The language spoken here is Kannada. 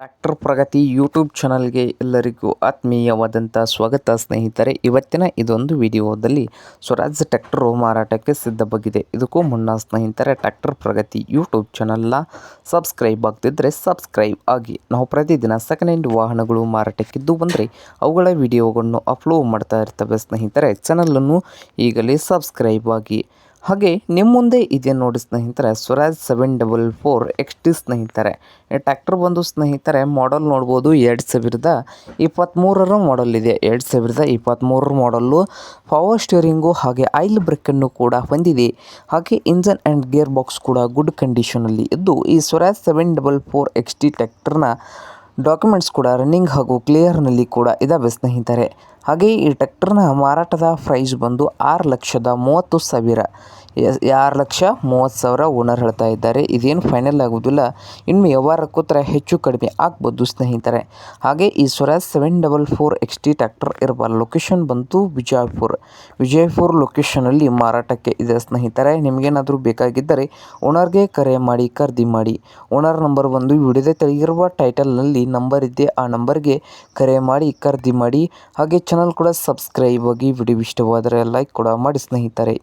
ಟ್ರ್ಯಾಕ್ಟರ್ ಪ್ರಗತಿ ಯೂಟ್ಯೂಬ್ ಚಾನಲ್ಗೆ ಎಲ್ಲರಿಗೂ ಆತ್ಮೀಯವಾದಂಥ ಸ್ವಾಗತ, ಸ್ನೇಹಿತರೆ. ಇವತ್ತಿನ ಇದೊಂದು ವಿಡಿಯೋದಲ್ಲಿ ಸ್ವರಾಜ್ ಟ್ರ್ಯಾಕ್ಟರು ಮಾರಾಟಕ್ಕೆ ಸಿದ್ಧವಾಗಿದೆ. ಇದಕ್ಕೂ ಮುನ್ನ, ಸ್ನೇಹಿತರೆ, ಟ್ರ್ಯಾಕ್ಟರ್ ಪ್ರಗತಿ ಯೂಟ್ಯೂಬ್ ಚಾನಲ್ನ ಸಬ್ಸ್ಕ್ರೈಬ್ ಆಗ್ತಿದ್ದರೆ ಸಬ್ಸ್ಕ್ರೈಬ್ ಆಗಿ. ನಾವು ಪ್ರತಿದಿನ ಸೆಕೆಂಡ್ ಹ್ಯಾಂಡ್ ವಾಹನಗಳು ಮಾರಾಟಕ್ಕಿದ್ದು ಬಂದರೆ ಅವುಗಳ ವಿಡಿಯೋಗಳನ್ನು ಅಪ್ಲೋಡ್ ಮಾಡ್ತಾ ಇರ್ತವೆ, ಸ್ನೇಹಿತರೆ. ಚಾನಲನ್ನು ಈಗಲೇ ಸಬ್ಸ್ಕ್ರೈಬ್ ಆಗಿ. ಹಾಗೆ ನಿಮ್ಮ ಮುಂದೆ ಇದೆ ನೋಡಿ ಸ್ನೇಹಿತರೆ, Swaraj seven double four X T ಸ್ನೇಹಿತರೆ. ಟ್ಯಾಕ್ಟರ್ ಬಂದು ಸ್ನೇಹಿತರೆ ಮಾಡಲ್ ನೋಡ್ಬೋದು ಎರಡು ಸಾವಿರದ ಇಪ್ಪತ್ತ್ಮೂರರ ಮಾಡಲ್ ಇದೆ. ಎರಡು ಸಾವಿರದ ಇಪ್ಪತ್ತ್ಮೂರರ ಮಾಡಲ್ಲು ಪವರ್ ಸ್ಟಿಯರಿಂಗು ಹಾಗೆ ಆಯಿಲ್ ಬ್ರೇಕನ್ನು ಕೂಡ ಹೊಂದಿದೆ. ಹಾಗೆ ಇಂಜನ್ ಆ್ಯಂಡ್ ಗೇರ್ ಬಾಕ್ಸ್ ಕೂಡ ಗುಡ್ ಕಂಡೀಷನಲ್ಲಿ ಇದ್ದು, ಈ Swaraj seven double four X T ಟ್ಯಾಕ್ಟರ್ನ documents ಕೂಡ ರನ್ನಿಂಗ್ ಹಾಗೂ ಕ್ಲಿಯರ್ನಲ್ಲಿ ಕೂಡ ಇದ್ದಾವೆ ಸ್ನೇಹಿತರೆ. ಹಾಗೆ ಈ ಟ್ರ್ಯಾಕ್ಟರ್ನ ಮಾರಾಟದ ಪ್ರೈಸ್ ಬಂದು ಆರು ಲಕ್ಷದ ಮೂವತ್ತು ಸಾವಿರ. ಆರು ಲಕ್ಷ ಮೂವತ್ತು ಸಾವಿರ ಓನರ್ ಹೇಳ್ತಾ ಇದ್ದಾರೆ. ಇದೇನು ಫೈನಲ್ ಆಗೋದಿಲ್ಲ. ಇನ್ನು ಕೂತ್ರ ಹೆಚ್ಚು ಕಡಿಮೆ ಆಗ್ಬೋದು ಸ್ನೇಹಿತರೆ. ಹಾಗೆ ಈ Swaraj seven double four X T tractor ಇರುವ ಲೊಕೇಶನ್ ಬಂತು ವಿಜಯಪುರ. ವಿಜಯಪುರ ಲೊಕೇಶನಲ್ಲಿ ಮಾರಾಟಕ್ಕೆ ಇದೆ ಸ್ನೇಹಿತರೆ. ನಿಮಗೇನಾದರೂ ಬೇಕಾಗಿದ್ದರೆ ಓನರ್ಗೆ ಕರೆ ಮಾಡಿ, ಖರೀದಿ ಮಾಡಿ. ಓನರ್ ನಂಬರ್ ಬಂದು ವಿಡಿಯೋದ ತೆಗೆದಿರುವ ಟೈಟಲ್ನಲ್ಲಿ ನಂಬರ್ ಇದೆ. ಆ ನಂಬರ್ಗೆ ಕರೆ ಮಾಡಿ, ಖರೀದಿ ಮಾಡಿ. ಹಾಗೆ ಚಾನಲ್ ಕೂಡ ಸಬ್ಸ್ಕ್ರೈಬ್ ಆಗಿ ವಿಡಿಯೋ ಇಷ್ಟವಾದರೆ ಲೈಕ್ ಕೂಡ ಮಾಡಿ ಸ್ನೇಹಿತರೆ.